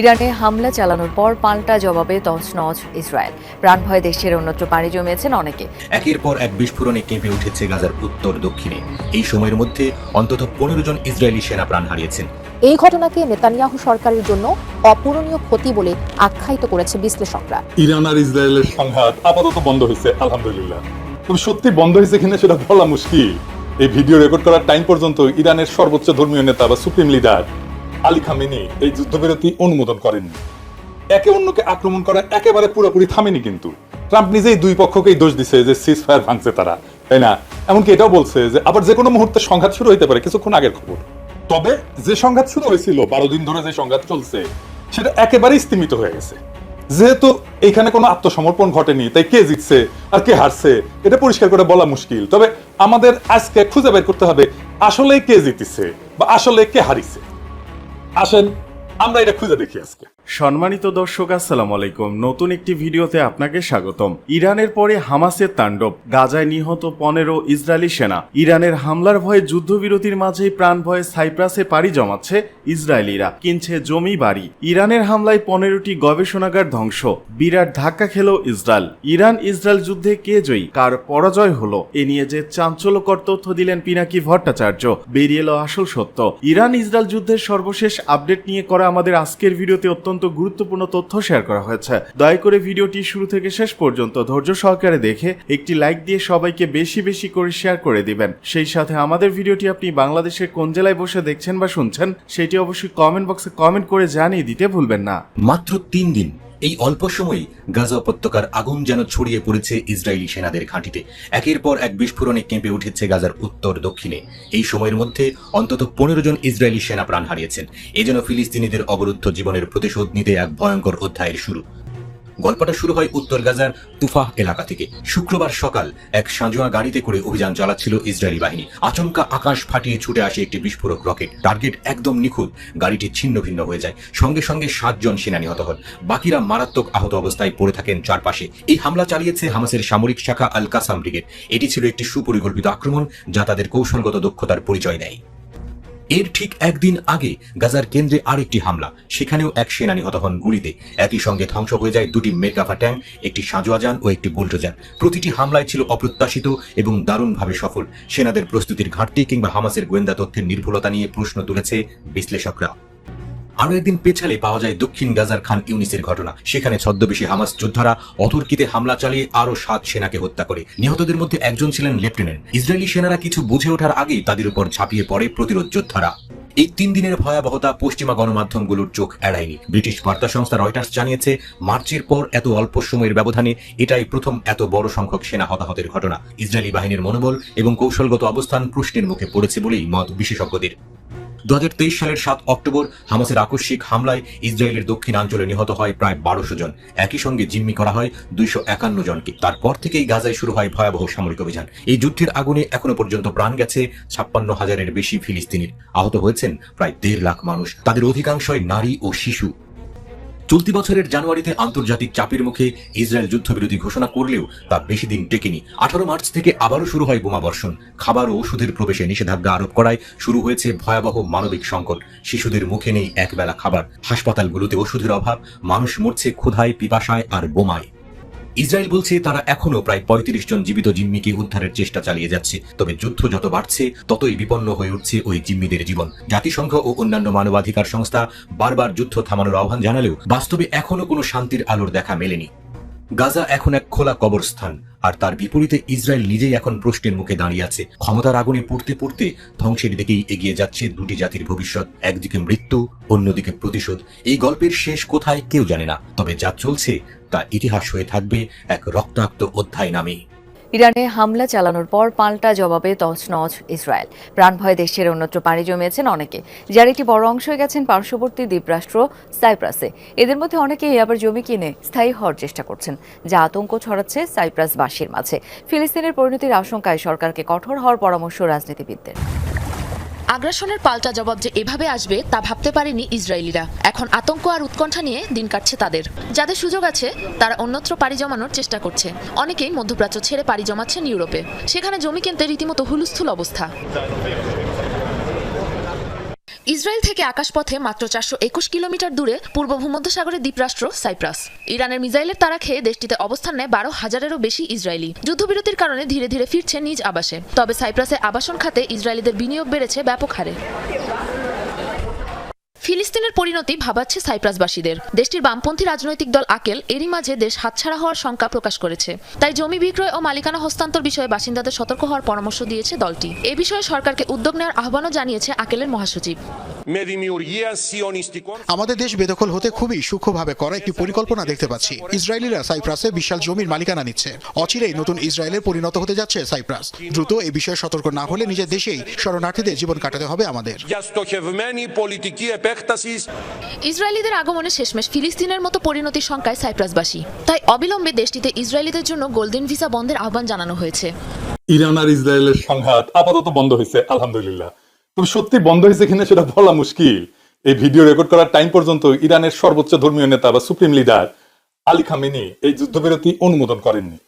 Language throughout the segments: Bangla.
ইরানে হামলা চালানোর পর পাল্টা জবাবে তছনছ ইসরায়েল। প্রাণ ভয়ে দেশের অন্যত্র পাড়ি জমিয়েছেন অনেকে। একের পর এক বিস্ফোরণে কেঁপে উঠেছে গাজার উত্তর দক্ষিণে। এই সময়ের মধ্যে অন্তত পনেরো জন ইসরায়েলি সেনা প্রাণ হারিয়েছেন। এই ঘটনাকে নেতানিয়াহু সরকারের জন্য অপূরণীয় ক্ষতি বলে আখ্যায়িত করেছে বিশ্লেষকরা। ইরান আর ইসরায়েলের সংঘাত আপাতত বন্ধ হয়েছে আলহামদুলিল্লাহ। তবে সত্যি বন্ধ হয়েছে কিনা সেটা বলা মুশকিল। এই ভিডিও রেকর্ড করার টাইম পর্যন্ত ইরানের সর্বোচ্চ ধর্মীয় নেতা বা সুপ্রিম লিডার আলী খামেনি, এই যুদ্ধবিরতি অনুমোদন করেননি। একে অন্যকে আক্রমণ করা একেবারে পুরোপুরি থামেনি কিন্তু। ট্রাম্প নিজেই দুই পক্ষকেই দোষ দিছে যে সিজ ফায়ার ভাঙছে তারা, তাই না? এমনকি এটাও বলছে যে আবার যে কোনো মুহূর্তে সংঘাত শুরু হইতে পারে, কিছুক্ষণ আগের খবর। তবে যে সংঘাত শুরু হয়েছিল, বারো দিন ধরে যে সংঘাত চলছে, সেটা একেবারেই স্তীমিত হয়ে গেছে। যেহেতু এখানে কোনো আত্মসমর্পণ ঘটেনি, তাই কে জিতছে আর কে হারছে, এটা পরিষ্কার করে বলা মুশকিল। তবে আমাদের আজকে খুঁজে বের করতে হবে আসলে কে জিতেছে বা আসলে কে হারিছে? আসেন আমরা এটা খুঁজে দেখি আজকে। সম্মানিত দর্শক, আসসালামু আলাইকুম। নতুন একটি ভিডিওতে আপনাকে স্বাগতম। ইরানের পরে হামাসের তাণ্ডব, গাজায় নিহত পনেরো ইসরায়েলি সেনা। ইরানের হামলার ভয়ে যুদ্ধবিরতির মাঝেই প্রাণ ভয়ে সাইপ্রাসে পাড়ি জমাচ্ছে ইসরায়েলিরা। কিনছে জমি, বাড়ি। ইরানের হামলায় পনেরোটি গবেষণাগার ধ্বংস। বিরাট ধাক্কা খেল ইসরায়েল। ইরান ইসরায়েল যুদ্ধে কে জয়ী? কার পরাজয় হলো? এ নিয়ে যে চাঞ্চল্যকর তথ্য দিলেন পিনাকি ভট্টাচার্য, বেরিয়ে এলো আসল সত্য। ইরান ইসরায়েল যুদ্ধের সর্বশেষ আপডেট নিয়ে করা আমাদের আজকের ভিডিওতে অত্যন্ত গুরুত্বপূর্ণ তথ্য শেয়ার করা হয়েছে। দয়া করে ভিডিওটি শুরু থেকে শেষ পর্যন্ত ধৈর্য সহকারে দেখে একটি লাইক দিয়ে সবাইকে বেশি বেশি করে শেয়ার করে দিবেন। সেই সাথে আমাদের ভিডিওটি আপনি বাংলাদেশের কোন জেলায় বসে দেখছেন বা শুনছেন, সেটি অবশ্যই কমেন্ট বক্সে কমেন্ট করে জানিয়ে দিতে ভুলবেন না। মাত্র তিন দিন এই অল্প সময়ে গাজা উপত্যকার আগুন যেন ছড়িয়ে পড়েছে ইসরায়েলি সেনাদের ঘাঁটিতে। একের পর এক বিস্ফোরণে কেঁপে উঠেছে গাজার উত্তর দক্ষিণে। এই সময়ের মধ্যে অন্তত পনেরো জন ইসরায়েলি সেনা প্রাণ হারিয়েছেন। এ যেন ফিলিস্তিনিদের অবরুদ্ধ জীবনের প্রতিশোধ নিতে এক ভয়ঙ্কর অধ্যায়ের শুরু। গল্পটা শুরু হয় উত্তর গাজার তুফাহ এলাকা থেকে। শুক্রবার সকাল এক সাঁজোয়া গাড়িতে করে অভিযান চালাচ্ছিল ইসরায়েলি বাহিনী। আচমকা আকাশ ফাটিয়ে ছুটে আসে একটি বিস্ফোরক রকেট। টার্গেট একদম নিখুঁত। গাড়িটি ছিন্ন ভিন্ন হয়ে যায়। সঙ্গে সঙ্গে সাতজন সেনা নিহত হন। বাকিরা মারাত্মক আহত অবস্থায় পড়ে থাকেন চারপাশে। এই হামলা চালিয়েছে হামাসের সামরিক শাখা আল কাসাম ব্রিগেড। এটি ছিল একটি সুপরিকল্পিত আক্রমণ যা তাদের কৌশলগত দক্ষতার পরিচয় দেয়। এর ঠিক একদিন আগে গাজার কেন্দ্রে আরেকটি হামলা। সেখানেও এক সেনা নিহত হন গুলিতে। একই সঙ্গে ধ্বংস হয়ে যায় দুটি মেরকাফা ট্যাঙ্ক, একটি সাঁজোয়াজান ও একটি বুলডোজার। প্রতিটি হামলায় ছিল অপ্রত্যাশিত এবং দারুণভাবে সফল। সেনাদের প্রস্তুতির ঘাটতি কিংবা হামাসের গোয়েন্দা তথ্যের নির্ভুলতা নিয়ে প্রশ্ন তুলেছে বিশ্লেষকরা। আরও একদিন পেছালে পাওয়া যায় দক্ষিণ গাজার খান ইউনিসের ঘটনা। সেখানে ছদ্মবেশী হামাস যোদ্ধারা অতর্কিতে হামলা চালিয়ে আরও সাত সেনাকে হত্যা করে। নিহতদের মধ্যে একজন ছিলেন লেফটেন্যান্ট। ইসরায়েলি সেনারা কিছু বুঝে ওঠার আগেই তাদের উপর ঝাঁপিয়ে পড়ে প্রতিরোধ যোদ্ধারা। এই তিন দিনের ভয়াবহতা পশ্চিমা গণমাধ্যমগুলোর চোখ এড়ায়নি। ব্রিটিশ বার্তা সংস্থা রয়টার্স জানিয়েছে, মার্চের পর এত অল্প সময়ের ব্যবধানে এটাই প্রথম এত বড় সংখ্যক সেনা হতাহতের ঘটনা। ইসরায়েলি বাহিনীর মনোবল এবং কৌশলগত অবস্থান প্রশ্নের মুখে পড়েছে বলেই মত বিশেষজ্ঞদের। দু সালের সাত অক্টোবর হামাসের আকস্মিক হামলায় ইসরায়েলের দক্ষিণাঞ্চলে নিহত হয় প্রায় বারোশো জন। একই সঙ্গে জিম্মি করা হয় দুইশো একান্ন জনকে। তারপর থেকেই গাজায় শুরু হয় ভয়াবহ সামরিক অভিযান। এই যুদ্ধের আগুনে এখনও পর্যন্ত প্রাণ গেছে ছাপ্পান্ন হাজারের বেশি ফিলিস্তিনির। আহত হয়েছেন প্রায় দেড় লাখ মানুষ। তাদের অধিকাংশই নারী ও শিশু। চলতি বছরের জানুয়ারিতে আন্তর্জাতিক চাপের মুখে ইসরায়েল যুদ্ধবিরতি ঘোষণা করলেও তা বেশি দিন টেকেনি। আঠারো মার্চ থেকে আবারও শুরু হয় বোমাবর্ষণ খাবার ও ওষুধের প্রবেশে নিষেধাজ্ঞা আরোপ করায় শুরু হয়েছে ভয়াবহ মানবিক সংকট। শিশুদের মুখে নেই একবেলা খাবার। হাসপাতালগুলোতে ওষুধের অভাব, মানুষ মরছে ক্ষুধায়, পিপাসায় আর বোমায়। ইসরায়েল বলছে তারা এখনও প্রায় পঁয়ত্রিশ জন জীবিত জিম্মিকে উদ্ধারের চেষ্টা চালিয়ে যাচ্ছে। তবে যুদ্ধ যত বাড়ছে, ততই বিপন্ন হয়ে উঠছে ওই জিম্মিদের জীবন। জাতিসংঘ ও অন্যান্য মানবাধিকার সংস্থা বারবার যুদ্ধ থামানোর আহ্বান জানালেও বাস্তবে এখনও কোনো শান্তির আলোর দেখা মেলেনি। গাজা এখন এক খোলা কবরস্থান, আর তার বিপরীতে ইসরায়েল নিজেই এখন প্রশ্নের মুখে দাঁড়িয়ে আছে। ক্ষমতার আগুনে পড়তে পড়তে ধ্বংসের দিকেই এগিয়ে যাচ্ছে দুটি জাতির ভবিষ্যৎ, একদিকে মৃত্যু, অন্যদিকে প্রতিশোধ। এই গল্পের শেষ কোথায় কেউ জানে না, তবে যা চলছে তা ইতিহাস হয়ে থাকবে এক রক্তাক্ত অধ্যায় নামে। ইরানে হামলা চালানোর পর পাল্টা জবাবে তছনছ ইসরায়েল। প্রাণ ভয়ে দেশের অন্যত্র পাড়ি জমিয়েছেন অনেকে। যার একটি বড় অংশ গেছেন পার্শ্ববর্তী দ্বীপরাষ্ট্র সাইপ্রাসে। এদের মধ্যে অনেকেই আবার জমি কিনে স্থায়ী হওয়ার চেষ্টা করছেন। যা আতঙ্ক ছড়াচ্ছে সাইপ্রাসবাসীর মাঝে। ফিলিস্তিনের পরিণতির আশঙ্কায় সরকারকে কঠোর হওয়ার পরামর্শ রাজনীতিবিদদের। আগ্রাসনের পাল্টা জবাব যে এভাবে আসবে তা ভাবতে পারেনি ইসরায়েলিরা। এখন আতঙ্ক আর উৎকণ্ঠা নিয়ে দিন কাটছে তাদের। যাদের সুযোগ আছে, তারা অন্যত্র পাড়ি জমানোর চেষ্টা করছে। অনেকেই মধ্যপ্রাচ্য ছেড়ে পাড়ি জমাচ্ছেন ইউরোপে। সেখানে জমি কিনতে রীতিমতো হুলস্থুল অবস্থা। ইসরায়েল থেকে আকাশপথে মাত্র চারশো একুশ কিলোমিটার দূরে পূর্ব ভূমধ্যসাগরের দ্বীপরাষ্ট্র সাইপ্রাস। ইরানের মিসাইলের তারা খেয়ে দেশটিতে অবস্থান নেয় বারো হাজারেরও বেশি ইসরায়েলি। যুদ্ধবিরতির কারণে ধীরে ধীরে ফিরছে নিজ আবাসে। তবে সাইপ্রাসে আবাসন খাতে ইসরায়েলিদের বিনিয়োগ বেড়েছে ব্যাপক হারে। ফিলিস্তিনের পরিণতি ভাবাচ্ছে সাইপ্রাসবাসীদের। দেশটির বামপন্থী রাজনৈতিক দল আকেল এরই মাঝে দেশ হাতছাড়া হওয়ার শঙ্কা প্রকাশ করেছে। তাই জমি বিক্রয় ও মালিকানা হস্তান্তর বিষয়ে বাসিন্দাদের সতর্ক হওয়ার পরামর্শ দিয়েছে দলটি। এ বিষয়ে সরকারকে উদ্যোগ নেওয়ার আহ্বানও জানিয়েছে আকেলের মহাসচিব। আমাদের দেশ বেদখল হতে খুবই সূক্ষ্মভাবে করা একটি পরিকল্পনা দেখতে পাচ্ছি। ইসরায়েলিরা সাইপ্রাসে বিশাল জমির মালিকানা নিচ্ছে। অচিরেই নতুন ইসরায়েলের পরিণত হতে যাচ্ছে সাইপ্রাস। দ্রুত এই বিষয়ে সতর্ক না হলে নিজের দেশেই শরণার্থীদের জীবন কাটাতে হবে আমাদের। ইসরায়েলিদের আগমনে শেষমেশ ফিলিস্তিনের মতো পরিণতির সংখ্যায় সাইপ্রাসবাসী। তাই অবিলম্বে দেশটিতে ইসরায়েলিদের জন্য গোল্ডেন ভিসা বন্ধের আহ্বান জানানো হয়েছে। ইরান আর ইসরায়েলের সংঘাত আপাতত বন্ধ হয়েছে আলহামদুলিল্লাহ। তবে সত্যি বন্ধ হয়েছে কিনা সেটা বলা মুশকিল। এই ভিডিও রেকর্ড করার টাইম পর্যন্ত ইরানের সর্বোচ্চ ধর্মীয় নেতা বা সুপ্রিম লিডার আলী খামেনি এই যুদ্ধবিরতি অনুমোদন করেননি।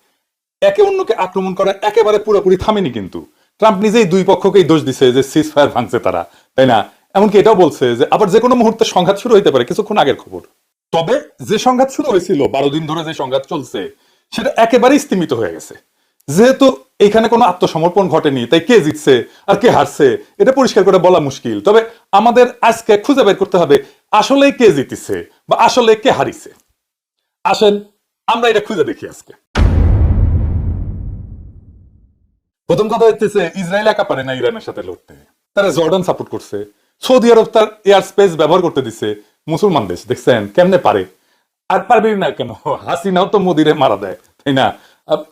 একে অন্যকে আক্রমণ করা একেবারে পুরোপুরি থামেনি কিন্তু। ট্রাম্প নিজেই দুই পক্ষকেই দোষ দিছে যে সিজ ফায়ার ভাঙছে তারা, তাই না? এমনকি এটাও বলছে যে আবার যে কোনো মুহূর্তে সংঘাত শুরু হইতে পারে, কিছুক্ষণ আগের খবর। তবে যে সংঘাত শুরু হয়েছিল, বারো দিন ধরে যে সংঘাত চলছে, সেটা একেবারেই স্তীমিত হয়ে গেছে। যেহেতু এখানে কোনো আত্মসমর্পণ ঘটেনি, তাই কে জিতছে আর কে হারছে, এটা পরিষ্কার করে বলা মুশকিল। তবে আমাদের আজকে খুঁজে বের করতে হবে আসলে কে জিতেছে বা আসলে কে হারিছে। আসেন, আমরা এটা খুঁজে দেখি আজকে। প্রথম কথা হচ্ছে ইসরায়েল একা পারে না ইরানের সাথে লড়তে। তারা জর্ডান সাপোর্ট করছে। সৌদি আরব তার এয়ার স্পেস ব্যবহার করতে দিছে, মুসলমান দেশ, দেখছেন? কেমনে পারে? আর পারবি না কেন? হাসিনাও তো মোদিরে মারা দেয়, তাই না?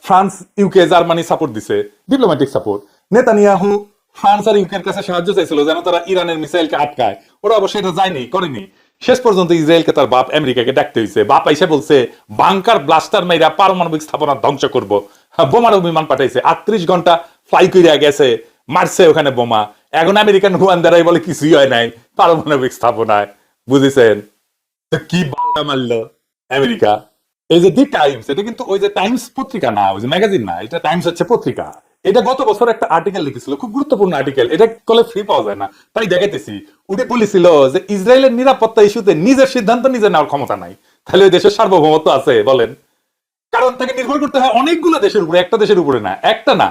ফ্রান্স ইউকে জার্মানি সাপোর্ট দিছে। ডিপ্লোম্যাটিক সাপোর্ট নেতানিয়াহু ফ্রান্স আর ইউকের কাছে সাহায্য চাইছিল যেন তারা ইরানের মিসাইলকে আটকায়। ওরা অবশ্যই এটা যায়নি, করেনি। শেষ পর্যন্ত ইসরায়েলকে তার বাপ আমেরিকাকে ডাকতে হয়েছে বাপ এসে বলছে, বাংকার ব্লাস্টার মাইরা পারমাণবিক স্থাপনা ধ্বংস করব। বোমারও বিমান পাঠাইছে। আটত্রিশ ঘণ্টা ফ্লাই কইরা গেছে, মারছে ওখানে বোমা। এখন আমেরিকান হুয়ান দ্বারাই বলে, কিছুই হয় নাই, পারমাণবিক স্থাপনায়। বুঝেছেন? তো কি বাংলা মারলো আমেরিকা? এই যে দি টাইমস, এটা কিন্তু ওই যে টাইমস পত্রিকা না, ওই যে ম্যাগাজিন না, এটা টাইমস হচ্ছে পত্রিকা। এটা গত বছর একটা আর্টিকেল লিখেছিল, খুব গুরুত্বপূর্ণ আর্টিকেল এটা কলে ফ্রি পাওয়া যায় না। তাই দেখাইতেছি উঠে বলেছিল যে ইসরায়েলের নিরাপত্তা ইস্যুতে নিজের সিদ্ধান্ত নিজে নেওয়ার ক্ষমতা নাই। তাহলে ওই দেশের সার্বভৌমত্ব আছে, বলেন। কারণ তাকে নির্ভর করতে হয় অনেকগুলো দেশের উপরে, একটা দেশের উপরে না, একটা না।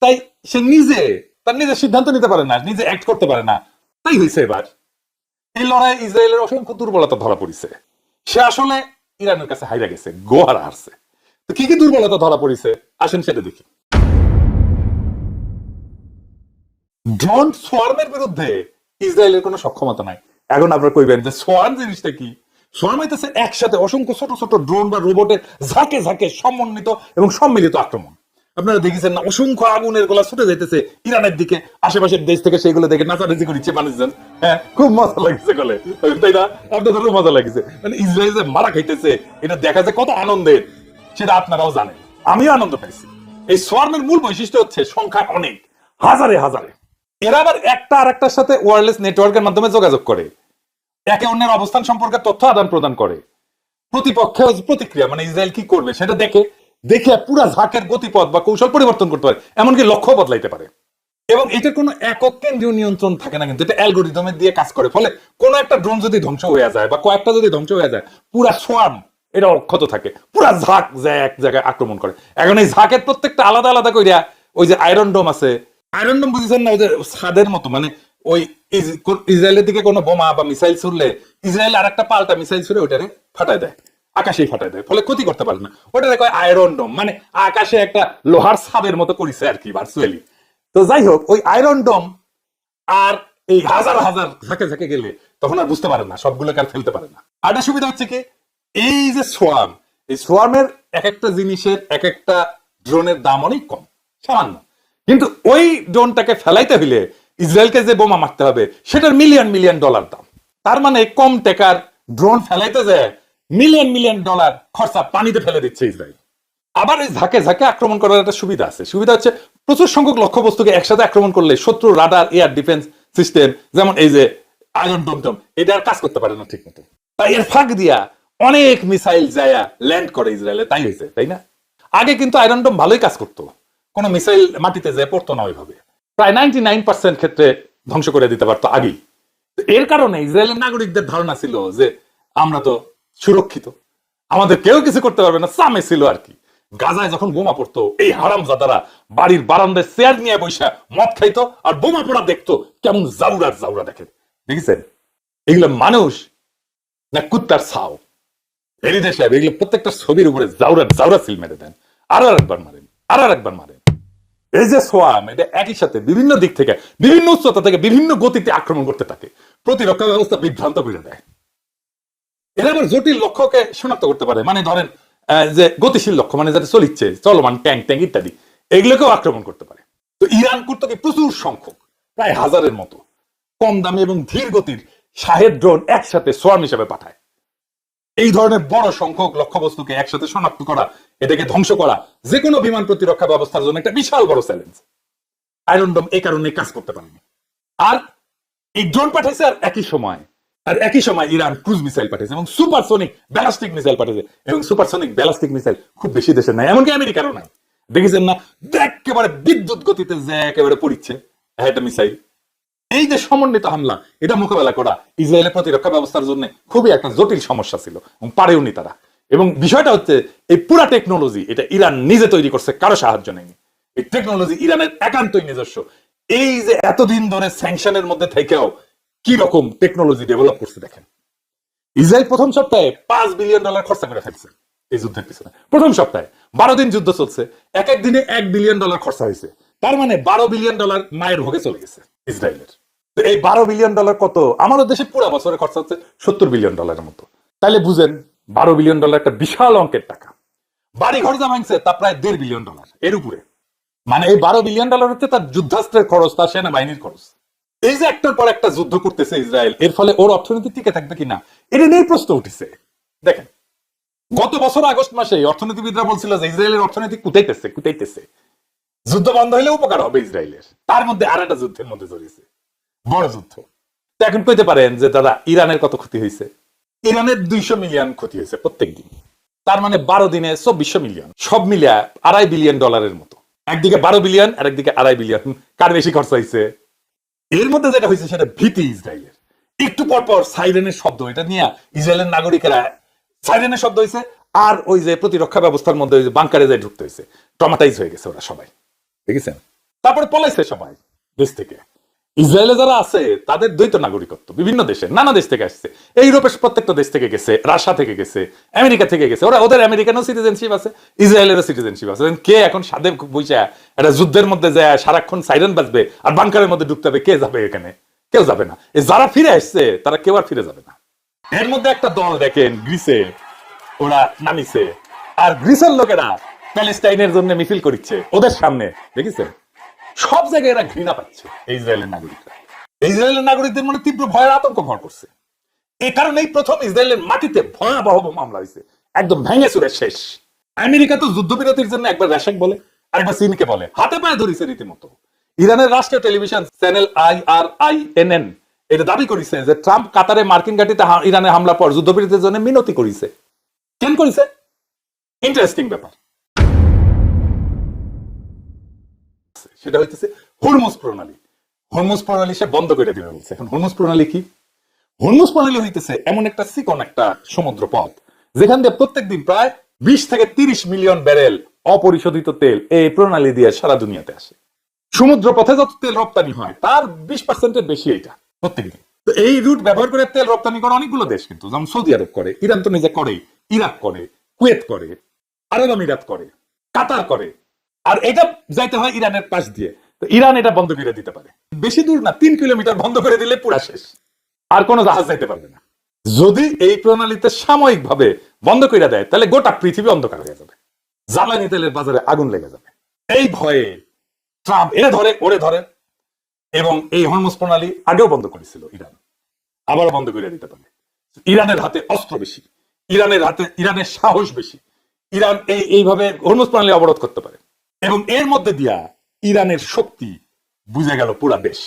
তাই সে নিজে, তার নিজের সিদ্ধান্ত নিতে পারে না, নিজে অ্যাক্ট করতে পারে না। তাই হয়েছে এবার। এই লড়াই ইসরায়েলের অসংখ্য দুর্বলতা ধরা পড়েছে। সে আসলে ইরানের কাছে হাইরা গেছে, গোহারা হারছে। তো কি কি দুর্বলতা ধরা পড়েছে? আসেন সেটা দেখি। ড্রোন সোয়ার্মের বিরুদ্ধে ইসরায়েলের কোনো সক্ষমতা নাই। এখন আপনারা কইবেন যে সোয়ার্ম জিনিসটা কি? সোয়ার্ম হইতেছে একসাথে অসংখ্য ছোট ছোট ড্রোন বা রোবটের ঝাঁকে ঝাঁকে সমন্বিত এবং সম্মিলিত আক্রমণ। আপনারা দেখেছেন না? অসংখ্য আগুনের গোলা ছুটে যাইতেছে ইরানের দিকে। আশেপাশের দেশ থেকে সেগুলো দেখে নাচানাচি করেছে মানুষজন। হ্যাঁ? খুব মজা লাগছে বলে তাই না? আপনাদেরও মজা লাগছে। মানে ইসরায়েল যে মারা খাইতেছে, এটা দেখা যায় কত আনন্দের। সেটা আপনারাও জানেন। আমিও আনন্দ পাইছি। এই সোয়ার্মের মূল বৈশিষ্ট্য হচ্ছে সংখ্যা অনেক। হাজারে হাজারে। এরা আবার একটা আর একটার সাথে ওয়ারলেস নেটওয়ার্কের মাধ্যমে যোগাযোগ করে। একে অন্যের অবস্থান সম্পর্কে তথ্য আদান প্রদান করে। প্রতিপক্ষের প্রতিক্রিয়া মানে ইসরায়েল কি করবে, সেটা দেখে দেখে পুরা ঝাঁকের গতিপথ বা কৌশল পরিবর্তন করতে পারে, এমনকি লক্ষ্য বদলাইতে পারে। এবং এটার কোনো একক কেন্দ্রীয় নিয়ন্ত্রণ থাকে না কিন্তু, এটা অ্যালগোরিদমের দিয়ে কাজ করে। ফলে কোনো একটা ড্রোন যদি ধ্বংস হয়ে যায় বা কয়েকটা যদি ধ্বংস হয়ে যায়, পুরা সোয়ার্ম এটা অক্ষত থাকে। পুরা ঝাঁক যায় এক জায়গায় আক্রমণ করে। এখন এই ঝাঁকের প্রত্যেকটা আলাদা আলাদা কইরা ওই যে আয়রন ডোম আছে আয়রন ডোম বুঝেছেন না? ওই যে ছাদের মতো মানে ওই ইস- ইসরায়েলের দিকে কোনো বোমা বা মিসাইল ছুড়লে ইসরায়েল আর একটা পাল্টা মিসাইল ছুড়ে ওটারে ফাটায় দেয়। আকাশেই ফাটায় দেয়, ফলে ক্ষতি করতে পারে না। ওটা কয় আয়রন ডোম মানে আকাশে একটা লোহার ছাদের মতো করিছে আর কি ভার্চুয়ালি তো যাই হোক, ওই আয়রন ডোম আর এই হাজার হাজার ঝাঁকে ঝাঁকে গেলে তখন আর বুঝতে পারে না, সবগুলোকে আর ফেলতে পারে না। আরেকটা সুবিধা হচ্ছে কি, এই যে সোয়ার্ম এই সোয়ার্মের এক একটা জিনিসের এক একটা ড্রোনের দাম অনেক কম, সামান্য। কিন্তু ওই ড্রোনটাকে ফেলাইতে হইলে ইসরায়েলকে যে বোমা মারতে হবে, সেটার মিলিয়ন মিলিয়ন ডলার দাম। তার মানে কম টাকার ড্রোন ফেলাইতে যায় মিলিয়ন মিলিয়ন ডলার খরচা পানিতে ফেলে দিচ্ছে ইসরায়েল। আবার এই ঝাঁকে ঝাঁকে আক্রমণ করার একটা সুবিধা আছে। সুবিধা হচ্ছে প্রচুর সংখ্যক লক্ষ্যবস্তুকে একসাথে আক্রমণ করলে শত্রু, রাডার, এয়ার ডিফেন্স সিস্টেম, যেমন এই যে আয়রন ডোম এটা আর কাজ করতে পারে না ঠিক মতো। তাই এর ফাঁক দিয়া অনেক মিসাইল যায় ল্যান্ড করে ইসরায়েলে। তাই হয়েছে, তাই না? আগে কিন্তু আয়রন ডোম ভালোই কাজ করতো। কোনো মিসাইল মাটিতে যায় পড়তো না ওইভাবে। প্রায় নাইনটি নাইন পার্সেন্ট ক্ষেত্রে ধ্বংস করে দিতে পারতো আগেই। এর কারণে ইসরায়েলের নাগরিকদের ধারণা ছিল যে আমরা তো সুরক্ষিত। আমাদের কেউ কিছু করতে পারবে না, সামে ছিল আর কি। গাজায় যখন বোমা পড়তো, এই হারাম জাদারা বাড়ির বারান্দায় চেয়ার নিয়ে বৈশা মদ খাইতো আর বোমা পড়া দেখতো কেমন জাউরার জাউরা দেখে। দেখেছেন? এগুলো মানুষ না কুত্তার ছাও? হেরিদে সাহেব, এগুলো প্রত্যেকটা ছবির উপরে জাউরা জাউরা সিল মেরে দেন। আর আর একবার মারেন, আর আর একবার মারেন। এই যে সোয়াম, এটা একই সাথে বিভিন্ন দিক থেকে, বিভিন্ন উচ্চতা থেকে বিভিন্ন গতিতে আক্রমণ করতে থাকে। প্রতিরক্ষা ব্যবস্থা বিভ্রান্ত করে দেয়। এরা আবার জটিল লক্ষ্যকে শনাক্ত করতে পারে। মানে ধরেন যে গতিশীল লক্ষ্য মানে যাতে চলিচ্ছে, চলমান ট্যাঙ্ক ট্যাঙ্ক ইত্যাদি, এগুলোকেও আক্রমণ করতে পারে। তো ইরান কর্তকে প্রচুর সংখ্যক, প্রায় হাজারের মতো, কম দামে এবং ধীর গতির শাহেদ ড্রোন একসাথে সোয়াম হিসেবে পাঠায়। এই ধরনের বড় সংখ্যক লক্ষ্যবস্তুকে একসাথে শনাক্ত করা এটাকে ধ্বংস করা যে কোনো বিমান প্রতিরক্ষা ব্যবস্থার জন্য একটা বিশাল বড় চ্যালেঞ্জ। আয়রন আয়রনডম এই কারণে কাজ করতে পারেনি। আর এই ড্রোন পাঠাইছে আর একই সময়। আর একই সময় ইরান ক্রুজ মিসাইল পাঠিয়েছে এবং সুপারসোনিক ব্যালাস্টিক মিসাইল পাঠিয়েছে এবং সুপারসোনিক ব্যালাস্টিক মিসাইল খুব বেশি দেশের নাই, এমনকি আমেরিকারও নাই। দেখেছেন না? একেবারে বিদ্যুৎ গতিতে যে একেবারে পড়িচ্ছে একটা মিসাইল। এই যে সমন্বিত হামলা, এটা মোকাবেলা করা ইসরায়েলের প্রতিরক্ষা ব্যবস্থার জন্য খুবই একটা জটিল সমস্যা ছিল, এবং পারেওনি তারা। এবং বিষয়টা হচ্ছে, এই পুরা টেকনোলজি, এটা ইরান নিজে তৈরি করছে, কারও সাহায্য নেয়নি। এই টেকনোলজি ইরানের একান্তই নিজস্ব। এই যে এতদিন ধরে স্যাংশনের মধ্যে থেকেও কি রকম টেকনোলজি ডেভেলপ করছে দেখেন। ইসরায়েল প্রথম সপ্তাহে পাঁচ বিলিয়ন ডলার খরচা করে ফেলছে এই যুদ্ধের পিছনে। প্রথম সপ্তাহে বারো দিন যুদ্ধ চলছে, এক এক দিনে এক বিলিয়ন ডলার খরচা হয়েছে। তার মানে বারো বিলিয়ন ডলার মায়ের ভোগে চলে গেছে ইসরায়েলের। তো এই বারো বিলিয়ন ডলার কত? আমাদের দেশে পুরো বছরে খরচা হচ্ছে সত্তর বিলিয়ন ডলারের মতো। তাহলে বুঝেন, বারো বিলিয়ন ডলার একটা বিশাল অঙ্কের টাকা। বাড়ি যা ভাঙছে তা প্রায় দেড় বিলিয়ন ডলার এর উপরে। মানে এই বারো বিলিয়ন ডলার হচ্ছে তার যুদ্ধাস্ত্রের খরচ, তার সেনাবাহিনীর খরচ। এই যে একটার পর একটা যুদ্ধ করতেছে ইসরায়েল, এর ফলে ওর অর্থনীতি টিকে থাকবে কিনা, এটা নিয়ে প্রশ্ন উঠেছে। দেখেন, গত বছর আগস্ট মাসে অর্থনীতিবিদরা বলছিল যে ইসরায়েলের অর্থনীতি কুতাইতেছে কুতাইতেছে। যুদ্ধ বন্ধ হলে উপকার হবে ইসরায়েলের। তার মধ্যে আর একটা যুদ্ধের মধ্যে জড়িয়েছে। বড় যুদ্ধ। তো এখন কইতে পারেন যে দাদা, ইরানের কত ক্ষতি হয়েছে ইরানের দুইশো মিলিয়ন ক্ষতি হয়েছে প্রত্যেক দিন তার মানে বারো দিনে চব্বিশশো মিলিয়ন। সব মিলিয়া আড়াই বিলিয়ন ডলারের মতো। একদিকে বারো বিলিয়ন আর একদিকে আড়াই বিলিয়ন। কার বেশি খরচ হয়েছে এর মধ্যে যেটা হয়েছে সেটা ভীতি ইসরায়েলের। একটু পর পর সাইরেনের শব্দ, এটা নিয়ে ইসরায়েলের নাগরিকেরা সাইরেনের শব্দ হয়েছে, আর ওই যে প্রতিরক্ষা ব্যবস্থার মধ্যে ওই যে বাংকারে যায় ঢুকতে হয়েছে। ট্রমাটাইজ হয়ে গেছে ওরা সবাই। দেখেছেন? তারপরে পলাইছে সবাই দেশ থেকে। ইসরায়েলে যারা আছে, তাদের দ্বৈত নাগরিকত্ব বিভিন্ন দেশে, নানা দেশ থেকে আসছে। এই ইউরোপের প্রত্যেকটা দেশ থেকে গেছে, রাশিয়া থেকে গেছে, আমেরিকা থেকে গেছে। ওরা ওদের আমেরিকানও সিটিজেনশিপ আছে, ইসরায়েলেরও সিটিজেনশিপ আছে। কে এখন সাদে বইসা একটা যুদ্ধের মধ্যে যায়, সারাক্ষণ সাইরেন বাজবে, আর বাংকারের মধ্যে ঢুকতে হবে, কে যাবে এখানে? কেউ যাবে না। এ যারা ফিরে আসছে, তারা কেউ আর ফিরে যাবে না। এর মধ্যে একটা দল দেখেন, গ্রিসে, ওরা নামিছে। আর গ্রিসের লোকেরা প্যালেস্টাইনের জন্য মিছিল করছে ওদের সামনে, দেখেছেন? সব জায়গায় এরা ঘৃণা পাচ্ছে। ইসরায়েলের নাগরিকরা। ইসরায়েলের নাগরিকদের মনে তীব্র ভয়ের আতঙ্ক ভর করছে। এই কারণেই প্রথম ইসরায়েলের মাটিতে ভয়াবহ মামলা হয়েছে। একদম ভেঙে চুরে শেষ। আমেরিকা তো যুদ্ধবিরতির জন্য একবার র্যাশক বলে, আরেকবার চীনকে বলে। হাতে পায়ে ধরেছে রীতিমতো। ইরানের রাষ্ট্রীয় television channel I R I N N এটা দাবি করেছে যে ট্রাম্প কাতারে মার্কিন ঘাটিতে হা- ইরানে হামলা পর যুদ্ধবিরতির জন্য মিনতি করেছে। কেন করেছে? ইন্টারেস্টিং ব্যাপার। সেটা হইতেছে হরমুজ প্রণালী। হরমুজ প্রণালী সে বন্ধ করে দিবে বলছে। এখন হরমুজ প্রণালী কি? হরমুজ প্রণালী হইতেছে এমন একটা চিকন একটা সমুদ্র পথ, যেখান দিয়ে প্রত্যেক দিন প্রায় বিশ থেকে তিরিশ মিলিয়ন ব্যারেল অপরিশোধিত তেল এই প্রণালী দিয়ে সারা দুনিয়াতে আসে। সমুদ্র পথে যত তেল রপ্তানি হয়, তার বিশ পার্সেন্টের বেশি এটা প্রত্যেকদিন। তো এই রুট ব্যবহার করে তেল রপ্তানি করে অনেকগুলো দেশ কিন্তু, যেমন সৌদি আরব করে, ইরান তো নিজে করে ইরাক করে, কুয়েত করে, আরব আমিরাত করে, কাতার করে। আর এটা যাইতে হয় ইরানের পাশ দিয়ে। তো ইরান এটা বন্ধ করে দিতে পারে। বেশি দূর না, তিন কিলোমিটার বন্ধ করে দিলে পুরা শেষ। আর কোনো জাহাজ যাইতে পারবে না। যদি এই প্রণালীতে সাময়িক ভাবে বন্ধ করে দেয়, তাহলে গোটা পৃথিবী অন্ধকার হয়ে যাবে। জ্বালানি তেলের বাজারে আগুন লেগে যাবে। এই ভয়ে ট্রাম্প এরে ধরে, ওরে ধরে, এবং এই হরমুজ প্রণালী আগেও বন্ধ করেছিল ইরান। আবারও বন্ধ করে দিতে পারে। ইরানের হাতে অস্ত্র বেশি। ইরানের হাতে, ইরানের সাহস বেশি। ইরান এই, এইভাবে হরমুজ প্রণালী অবরোধ করতে পারে। এবং এর মধ্যে দিয়া ইরানের শক্তি বুঝে গেল পুরা দেশ।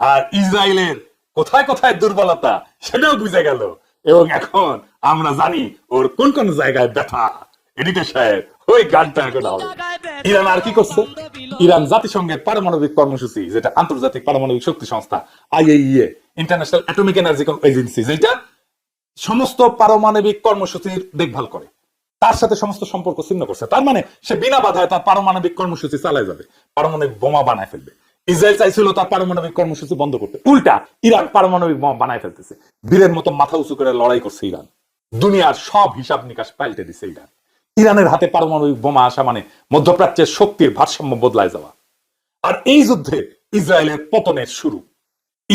আর ইসরায়েলের কোথায় কোথায় দুর্বলতা সেটাও বুঝে গেল। এবং এখন আমরা জানি ওর কোন কোন জায়গায় ব্যথা। এডিটর সাহেব, ওই গানটা এখন হবে। ইরান আর কি করছে? ইরান জাতিসংঘের পারমাণবিক কর্মসূচি, যেটা আন্তর্জাতিক পারমাণবিক শক্তি সংস্থা, IAEA international atomic energy agency যেটা সমস্ত পারমাণবিক কর্মসূচির দেখভাল করে। তার সাথে সমস্ত সম্পর্ক ছিন্ন করছে। তার মানে সে বিনা বাধায় তার পারমাণবিক কর্মসূচি চালায় যাবে। পারমাণবিক বোমা বানায় ফেলবে। ইসরায়েল চাইছিল তার পারমাণবিক কর্মসূচি বন্ধ করতে। উল্টা ইরান পারমাণবিক বোমা বানায় ফেলতেছে। বীরের মতো মাথা উঁচু করে লড়াই করছে ইরান। দুনিয়ার সব হিসাব নিকাশ পাল্টে দিছে ইরান। ইরানের হাতে পারমাণবিক বোমা আসা মানে মধ্যপ্রাচ্যের শক্তির ভারসাম্য বদলায় যাওয়া। আর এই যুদ্ধে ইসরায়েলের পতনের শুরু।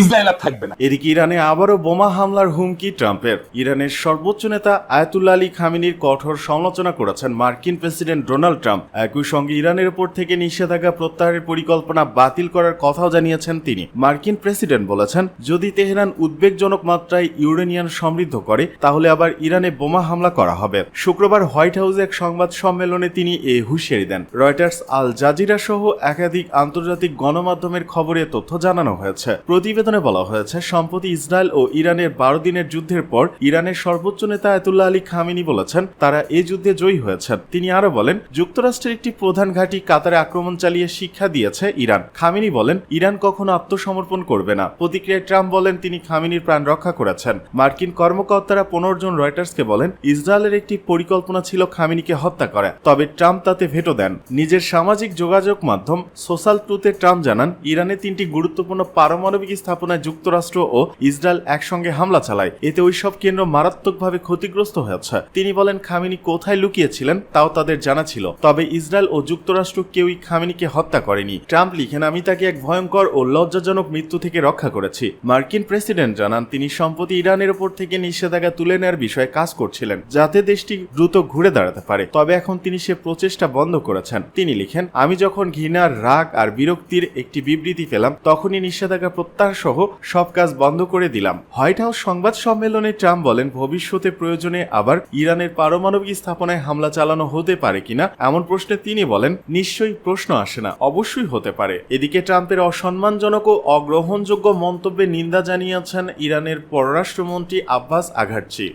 ইসরায়েল আর থাকবে না। এদিকে ইরানে আবারও বোমা হামলার হুমকি ট্রাম্পের। ইরানের সর্বোচ্চ নেতা আলী খামিনির কঠোর সমালোচনা করেছেন মার্কিন প্রেসিডেন্ট ডোনাল্ড ট্রাম্প। একই সঙ্গে ইরানের উপর থেকে নিষেধাজ্ঞা প্রত্যাহারের পরিকল্পনা বাতিল করার কথাও জানিয়েছেন তিনি। মার্কিন প্রেসিডেন্ট বলেছেন, যদি তেহরান উদ্বেগজনক মাত্রায় ইউরেনিয়ান সমৃদ্ধ করে, তাহলে আবার ইরানে বোমা হামলা করা হবে। শুক্রবার হোয়াইট হাউসে এক সংবাদ সম্মেলনে তিনি এ হুঁশিয়ারি দেন। রয়টার্স, আল জাজিরা সহ একাধিক আন্তর্জাতিক গণমাধ্যমের খবরে তথ্য জানানো হয়েছে। প্রতিবেদনে বলা হয়েছে, সম্প্রতি ইসরায়েল ও ইরানের বারো দিনের যুদ্ধের পর ইরানের সর্বোচ্চ নেতা আয়তুল্লাহ আলী খামিনি বলেছেন, তারা এই যুদ্ধে জয়ী হয়েছেন। তিনি আরও বলেন, যুক্তরাষ্ট্রের একটি প্রধান ঘাঁটি কাতারে আক্রমণ চালিয়ে শিক্ষা দিয়েছে ইরান। খামিনি বলেন, ইরান কখনো আত্মসমর্পণ করবে না। প্রতিক্রিয়ায় ট্রাম্প বলেন, তিনি খামিনির প্রাণ রক্ষা করেছেন। মার্কিন কর্মকর্তারা পনেরো জন রয়টার্সকে বলেন, ইসরায়েলের একটি পরিকল্পনা ছিল খামিনিকে হত্যা করা, তবে ট্রাম্প তাতে ভেটো দেন। নিজের সামাজিক যোগাযোগ মাধ্যম সোশ্যাল ট্রুথে ট্রাম্প জানান, ইরানে তিনটি গুরুত্বপূর্ণ পারমাণবিক স্থাপনায় যুক্তরাষ্ট্র ও ইসরায়েল একসঙ্গে হামলা চালায়। এতে ওইসব কেন্দ্র মারাত্মকভাবে ক্ষতিগ্রস্ত হয়েছে তিনি বলেন, খামিনি কোথায় লুকিয়েছিলেন তাও তাদের জানা ছিল। তবে ইসরায়েল ও যুক্তরাষ্ট্র কেউই খামিনিকে হত্যা করেনি। ট্রাম্প লিখেন, আমি তাকে এক ভয়ঙ্কর ও লজ্জাজনক মৃত্যু থেকে রক্ষা করেছি। মার্কিন প্রেসিডেন্ট জানান, তিনি সম্প্রতি ইরানের ওপর থেকে নিষেধাজ্ঞা তুলে নেওয়ার বিষয়ে কাজ করছিলেন, যাতে দেশটি দ্রুত ঘুরে দাঁড়াতে পারে। তবে এখন তিনি সে প্রচেষ্টা বন্ধ করেছেন। তিনি লিখেন, আমি যখন ঘৃণার, রাগ আর বিরক্তির একটি বিবৃতি পেলাম, তখনই নিষেধাজ্ঞা প্রত্যাহার সহ সব কাজ বন্ধ করে দিলাম। হোয়াইট হাউস সংবাদ সম্মেলনে ট্রাম্প বলেন, ভবিষ্যতে প্রয়োজনে আবার ইরানের পারমাণবিক স্থাপনায় হামলা চালানো হতে পারে কিনা, এমন প্রশ্নে তিনি বলেন, নিশ্চয়ই প্রশ্ন আসে না, অবশ্যই হতে পারে। এদিকে ট্রাম্পের অসম্মানজনক ও অগ্রহণযোগ্য মন্তব্যে নিন্দা জানিয়েছেন ইরানের পররাষ্ট্রমন্ত্রী আব্বাস আঘারচি